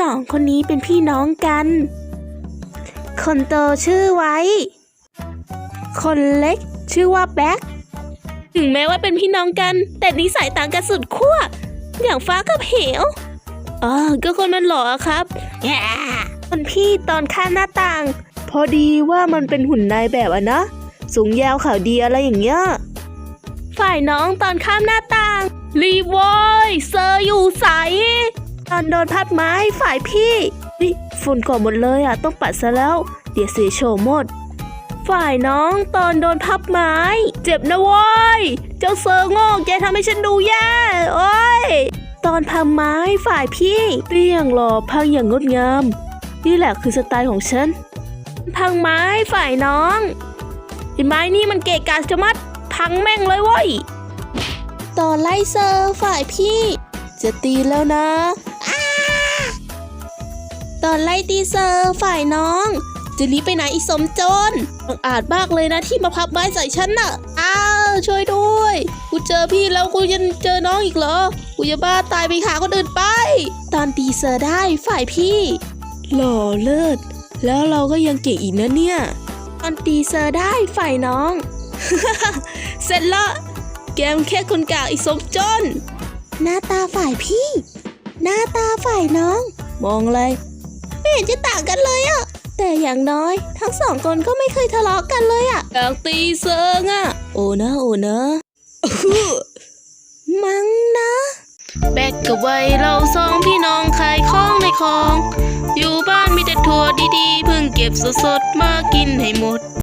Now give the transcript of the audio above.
สองคนนี้เป็นพี่น้องกัน คนโตชื่อไว้ คนเล็กชื่อว่าแบ็คถึงแม้ว่าเป็นพี่น้องกัน แต่นิสัยต่างกันสุดขั้ว อย่างฟ้ากับเหวอ๋อก็คนมันหล่อครับคนพี่ตอนข้ามหน้าต่าง พอดีว่ามันเป็นหุ่นนายแบบอะนะ สูงยาวขาวดีอะไรอย่างเงี้ย ฝ่ายน้องตอนข้ามหน้าต่าง รีโวอยเซอร์อยู่ใส อนโดนพัดไม้ฝ่ายพี่นี่ฝุ่นก่อหมดเลยอะต้องปัดซะแล้ว เดี๋ยวเสียโฉมหมด ฝ่ายน้องตอนโดนพับไม้ เจ็บนะโว้ย เจ้าเซอร์โง่แกทำให้ฉันดูแย่โอ้ย ตอนพังไม้ฝ่ายพี่เรียงหล่อพังอย่างงดงาม นี่แหละคือสไตล์ของฉัน พังไม้ฝ่ายน้องไอ้ไม้นี่มันเกะกะจะมัดพังแม่งเลยเว้ย ตอนไล่เซอร์ฝ่ายพี่ จะตีแล้วนะ ตอนไล่ตีเซอร์ฝ่ายน้อง จะรีบไปไหนอีสมโจรบังอาจมากเลยนะที่มาพับไม้ใส่ฉันน่ะ อ้าวช่วยด้วย กูเจอพี่แล้วกูยังเจอน้องอีกเหรอ กูจะบ้าตายไปหาคนอื่นไป ตอนตีเซอร์ได้ฝ่ายพี่หล่อเลิศ แล้วเราก็ยังเก่งอีกนะเนี่ย ตอนตีเซอร์ได้ฝ่ายน้อง เสร็จละแกมแค่คนกากอีสมจน หน้าตาฝ่ายพี่ หน้าตาฝ่ายน้อง มองอะไรไม่เห็นจะต่างกันเลยอะแต่อย่างน้อย ทั้งสองคนก็ไม่เคยทะเลาะกันเลยอะกางตีเซิงอะโอ้นะโอ้นะอื้อมั้งนะ แบกกับไว้เราสองพี่น้องขายของในคลอง อยู่บ้านมีแต่ถั่วดีๆเพิ่งเก็บสดๆมากินให้หมด